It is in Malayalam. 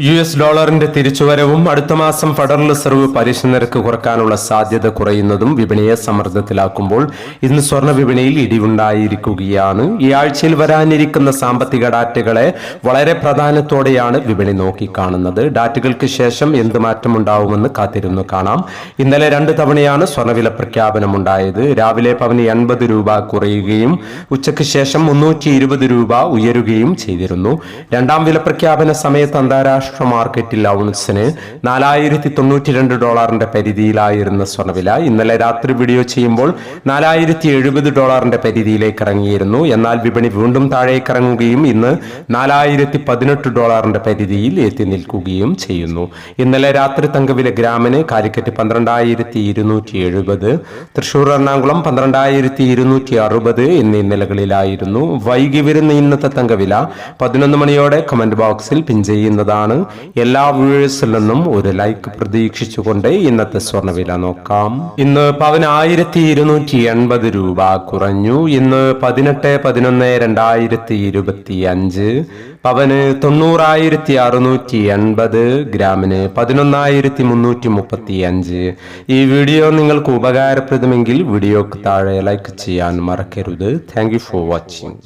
യു എസ് ഡോളറിന്റെ തിരിച്ചുവരവും അടുത്ത മാസം ഫെഡറൽ റിസർവ് പലിശ നിരക്ക് കുറയ്ക്കാനുള്ള സാധ്യത കുറയുന്നതും വിപണിയെ സമ്മർദ്ദത്തിലാക്കുമ്പോൾ ഇന്ന് സ്വർണ വിപണിയിൽ ഇടിവുണ്ടായിരിക്കുകയാണ്. ഈ ആഴ്ചയിൽ വരാനിരിക്കുന്ന സാമ്പത്തിക ഡാറ്റകളെ വളരെ പ്രാധാന്യത്തോടെയാണ് വിപണി നോക്കിക്കാണുന്നത്. ഡാറ്റകൾക്ക് ശേഷം എന്ത് മാറ്റമുണ്ടാവുമെന്ന് കാത്തിരുന്നു കാണാം. ഇന്നലെ രണ്ട് തവണയാണ് സ്വർണവില പ്രഖ്യാപനമുണ്ടായത്. രാവിലെ പവന് എൺപത് രൂപ കുറയുകയും ഉച്ചയ്ക്ക് ശേഷം മുന്നൂറ്റി രൂപ ഉയരുകയും ചെയ്തിരുന്നു. രണ്ടാം വില പ്രഖ്യാപന സമയത്ത് അന്താരാഷ്ട്ര മാർക്കറ്റിൽ ഔൺസിന് നാലായിരത്തി തൊണ്ണൂറ്റി രണ്ട് ഡോളറിന്റെ പരിധിയിലായിരുന്ന സ്വർണവില ഇന്നലെ രാത്രി വീഡിയോ ചെയ്യുമ്പോൾ നാലായിരത്തി എഴുപത് ഡോളറിന്റെ പരിധിയിലേക്ക് ഇറങ്ങിയിരുന്നു. എന്നാൽ വിപണി വീണ്ടും താഴേക്ക് ഇറങ്ങുകയും ഇന്ന് നാലായിരത്തി പതിനെട്ട് ഡോളറിന്റെ പരിധിയിൽ എത്തി നിൽക്കുകയും ചെയ്യുന്നു. ഇന്നലെ രാത്രി തങ്കവില ഗ്രാമിന് കാലിക്കറ്റ് പന്ത്രണ്ടായിരത്തി ഇരുന്നൂറ്റി എഴുപത് തൃശൂർ എറണാകുളം പന്ത്രണ്ടായിരത്തി ഇരുന്നൂറ്റി അറുപത് എന്നീ നിലകളിലായിരുന്നു. വൈകി വരുന്ന ഇന്നത്തെ തങ്കവില പതിനൊന്ന് മണിയോടെ കമന്റ് ബോക്സിൽ പിൻ ചെയ്യുന്നതാണ് എല്ലാ വ്യൂഴേഴ്സിൽ നിന്നും ഒരു ലൈക്ക് പ്രതീക്ഷിച്ചുകൊണ്ട് ഇന്നത്തെ സ്വർണവില നോക്കാം. ഇന്ന് പതിനായിരത്തി ഇരുന്നൂറ്റി എൺപത് രൂപ കുറഞ്ഞു. ഇന്ന് പതിനെട്ട് പതിനൊന്ന് രണ്ടായിരത്തി ഇരുപത്തി അഞ്ച് പവന് തൊണ്ണൂറായിരത്തി അറുന്നൂറ്റി എൺപത് ഗ്രാമിന് പതിനൊന്നായിരത്തി മുന്നൂറ്റി മുപ്പത്തി അഞ്ച് ഈ വീഡിയോ നിങ്ങൾക്ക് ഉപകാരപ്രദമെങ്കിൽ വീഡിയോക്ക് താഴെ ലൈക്ക് ചെയ്യാൻ മറക്കരുത്. Thank for watching